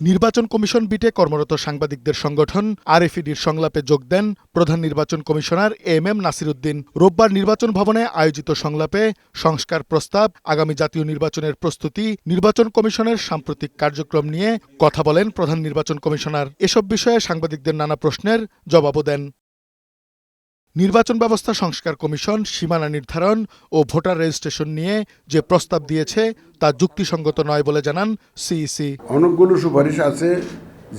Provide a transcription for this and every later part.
নির্বাচন কমিশন বিটে কর্মরত সাংবাদিকদের সংগঠন আরএফইডির সংলাপে যোগ দেন প্রধান নির্বাচন কমিশনার এম এম নাসিরুদ্দিন। রোববার নির্বাচন ভবনে আয়োজিত সংলাপে সংস্কার প্রস্তাব, আগামী জাতীয় নির্বাচনের প্রস্তুতি, নির্বাচন কমিশনের সাম্প্রতিক কার্যক্রম নিয়ে কথা বলেন প্রধান নির্বাচন কমিশনার। এসব বিষয়ে সাংবাদিকদের নানা প্রশ্নের জবাবও দেন। নির্বাচন ব্যবস্থা সংস্কার কমিশন, সীমানা নির্ধারণ ও ভোটার রেজিস্ট্রেশন নিয়ে যে প্রস্তাব দিয়েছে তা যুক্তিসঙ্গত নয় বলে জানান সিইসি। অনেকগুলো সুপারিশ আছে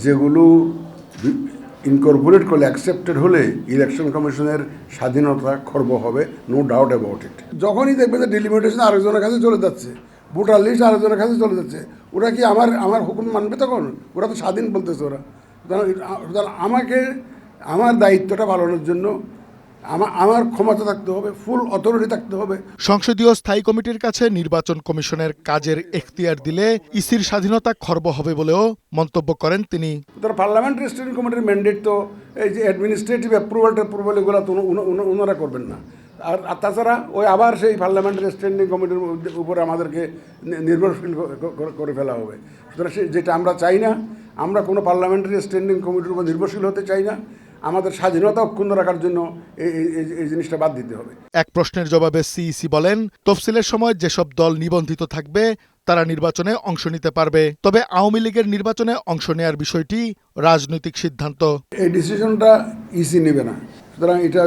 যেগুলো ইনকর্পোরেট করলে অ্যাকসেপ্টেড হলে ইলেকশন কমিশনের স্বাধীনতা খর্ব হবে নো ডাউট অ্যাবাউট ইট যখনই দেখবে যে ডিলিমিটেশন আরেকজনের কাছে চলে যাচ্ছে, ভোটার লিস্ট আরেকজনের কাছে চলে যাচ্ছে, ওরা কি আমার আমার হুকুম মানবে তখন? ওরা তো স্বাধীন বলতেছে ওরা। আমাকে, আমার দায়িত্বটা পালনের জন্য আমার আমার ক্ষমতা থাকতে হবে ফুল অথরিটি থাকতে হবে। সংসদীয় স্থায়ী কমিটির কাছে নির্বাচন কমিশনের কাজের এখতিয়ার দিলে ইসির স্বাধীনতা খর্ব হবে বলেও মন্তব্য করেন তিনি। তার পার্লামেন্টারি স্ট্যান্ডিং কমিটির ম্যান্ডেট তো এই যে অ্যাডমিনিস্ট্রেটিভ অ্যাপ্রুভাল ট্যাপ্রুভাল এগুলো তো ওনারা করবেন না। আর তাছাড়া ওই আবার সেই পার্লামেন্টারি স্ট্যান্ডিং কমিটির উপরে আমাদেরকে নির্ভরশীল করে ফেলা হবে। সুতরাং যেটা আমরা চাই না আমরা কোনো পার্লামেন্টারি স্ট্যান্ডিং কমিটির উপর নির্ভরশীল হতে চাই না। আমাদের স্বাধীনতা অক্ষুণ্ণ রাখার জন্য এই জিনিসটা বাদ দিতে হবে। এক প্রশ্নের জবাবে সিইসি বলেন তফসিলের সময় যেসব দল নিবন্ধিত থাকবে তারা নির্বাচনে অংশ নিতে পারবে। তবে আওয়ামী লীগের নির্বাচনে অংশ নেয়ার বিষয়টি রাজনৈতিক সিদ্ধান্ত। এই ডিসিশনটা ইসি নেবে না। সুতরাং এটা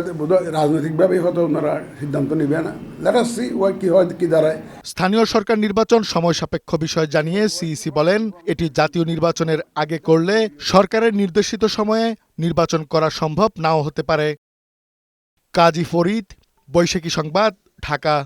রাজনৈতিকভাবেই হয়তো ওনারা সিদ্ধান্ত নেবে না। লেটার সি ওয়াই কী হয় কী দাঁড়ায়। স্থানীয় সরকার নির্বাচন সময় সাপেক্ষ বিষয় জানিয়ে সিইসি বলেন এটি জাতীয় নির্বাচনের আগে করলে সরকারের নির্দেশিত সময়ে নির্বাচন করা সম্ভব নাও হতে পারে। কাজী ফরিদ বৈশাখী সংবাদ ঢাকা।